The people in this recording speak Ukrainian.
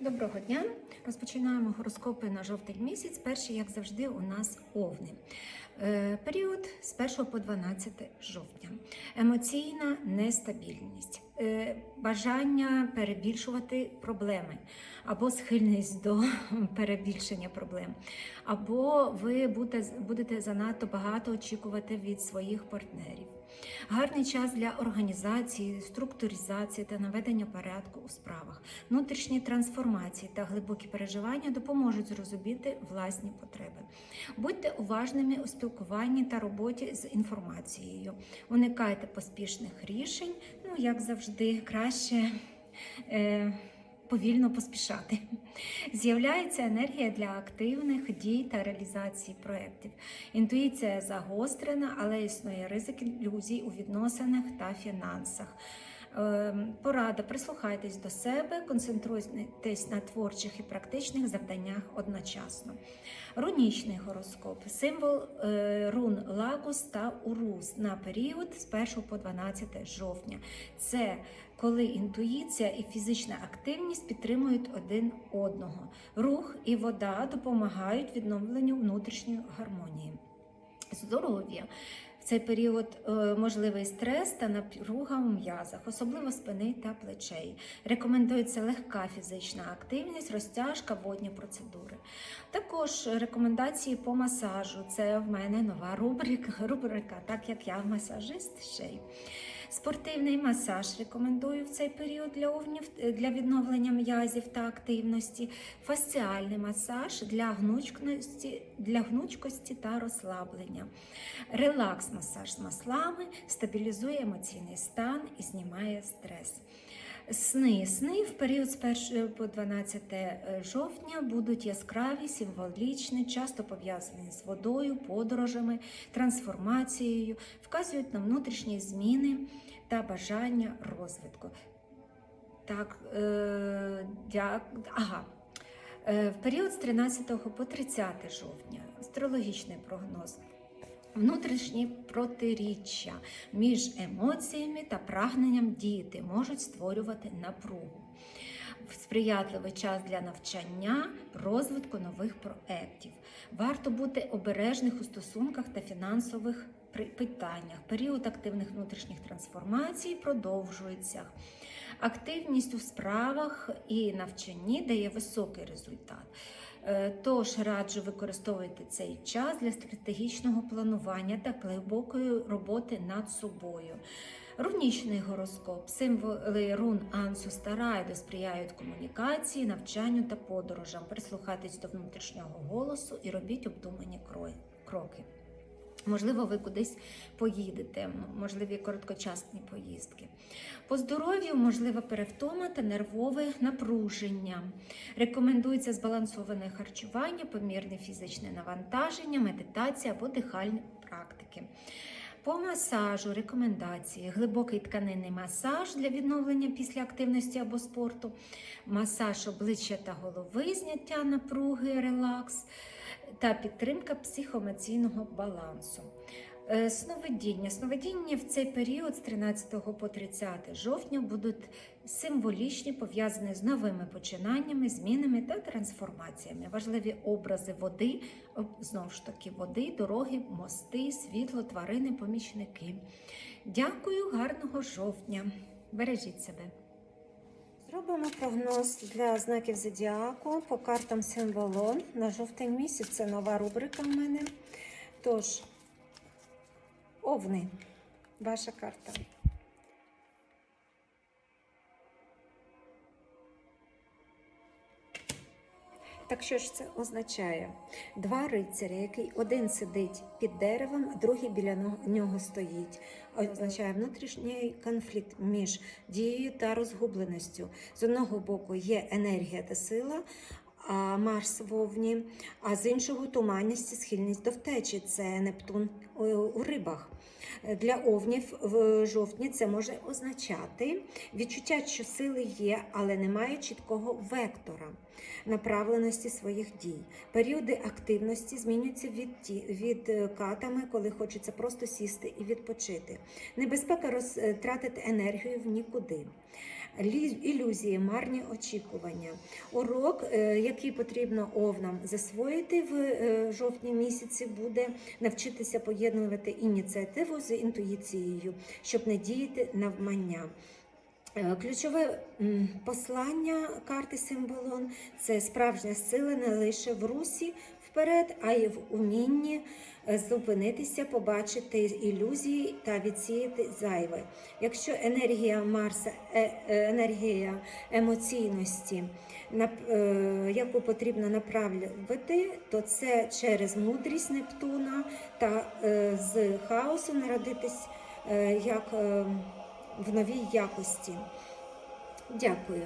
Доброго дня! Розпочинаємо гороскопи на жовтий місяць. Перший, як завжди, у нас овни. Е, Період з 1 по 12 жовтня. Емоційна нестабільність, е, бажання перебільшувати проблеми, або схильність до перебільшення проблем, або ви будете, будете занадто багато очікувати від своїх партнерів. Гарний час для організації, структуризації та наведення порядку у справах. Внутрішні трансформації та глибокі переживання допоможуть зрозуміти власні потреби. Будьте уважними у спілкуванні та роботі з інформацією. Уникайте поспішних рішень, ну як завжди, краще. Е- Повільно поспішати. З'являється енергія для активних дій та реалізації проєктів. Інтуїція загострена, але існує ризик ілюзій у відносинах та фінансах. Ем, Порада, прислухайтесь до себе, концентруйтесь на творчих і практичних завданнях одночасно. Рунічний гороскоп символ е, рун Лагус та Урус на період з 1 по 12 жовтня. Це коли інтуїція і фізична активність підтримують один одного. Рух і вода допомагають відновленню внутрішньої гармонії. Здоров'я. Цей період е, можливий стрес та напруга у м'язах, особливо спини та плечей. Рекомендується легка фізична активність, розтяжка, водні процедури. Також рекомендації по масажу. Це в мене нова рубрика, рубрика так як я масажист ще й. Спортивний масаж рекомендую в цей період для овнів для відновлення м'язів та активності, фасціальний масаж для гнучкості, для гнучкості та розслаблення, релакс-масаж з маслами стабілізує емоційний стан і знімає стрес. Сни. Сни в період з 1 по 12 жовтня будуть яскраві, символічні, часто пов'язані з водою, подорожами, трансформацією, вказують на внутрішні зміни та бажання розвитку. Так, е, дя... ага. Е, в період з 13 по 30 жовтня астрологічний прогноз. Внутрішні протиріччя між емоціями та прагненням діяти можуть створювати напругу. Сприятливий час для навчання, розвитку нових проєктів. Варто бути обережних у стосунках та фінансових питаннях. Період активних внутрішніх трансформацій продовжується. Активність у справах і навчанні дає високий результат. Е, Тож раджу використовувати цей час для стратегічного планування та глибокої роботи над собою. Рунічний гороскоп, символи рун Ансус та Райду сприяють комунікації, навчанню та подорожам. Прислухайтесь до внутрішнього голосу і робіть обдумані кро- кроки. Можливо, ви кудись поїдете, можливі короткочасні поїздки. По здоров'ю можлива перевтома та нервове напруження. Рекомендується збалансоване харчування, помірне фізичне навантаження, медитація або дихальні практики. По масажу рекомендації: глибокий тканинний масаж для відновлення після активності або спорту, масаж обличчя та голови, зняття напруги, релакс та підтримка психоемоційного балансу. Е, Сновидіння. Сновидіння в цей період з 13 по 30 жовтня будуть символічні, пов'язані з новими починаннями, змінами та трансформаціями. Важливі образи води, знову ж таки, води, дороги, мости, світло, тварини, помічники. Дякую, гарного жовтня. Бережіть себе. Зробимо прогноз для знаків зодіаку по картам символон. На жовтень місяць це нова рубрика в мене. Тож, овни, ваша карта. Так що ж це означає? Два рицарі, який один сидить під деревом, а другий біля нього стоїть. Означає внутрішній конфлікт між дією та розгубленістю. З одного боку є енергія та сила. Марс в Овні, а з іншого туманність і схильність до втечі. Це Нептун у, рибах. Для овнів в жовтні це може означати відчуття, що сили є, але немає чіткого вектора направленості своїх дій. Періоди активності змінюються від, ті- від е, катами, коли хочеться просто сісти і відпочити. Небезпека розтратити енергію в нікуди. Ілюзії, марні очікування. Урок, е, який потрібно овнам засвоїти в е, жовтні місяці, буде навчитися поєднувати ініціативу з інтуїцією, щоб не діяти навмання. Е, Ключове послання карти Символон це справжня сила не лише в русі вперед, а й в умінні е, зупинитися, побачити ілюзії та відсіяти зайве. Якщо енергія Марса, е- е, енергія емоційності, яку потрібно направлювати, то це через мудрість Нептуна та з хаосу народитись як в новій якості. Дякую.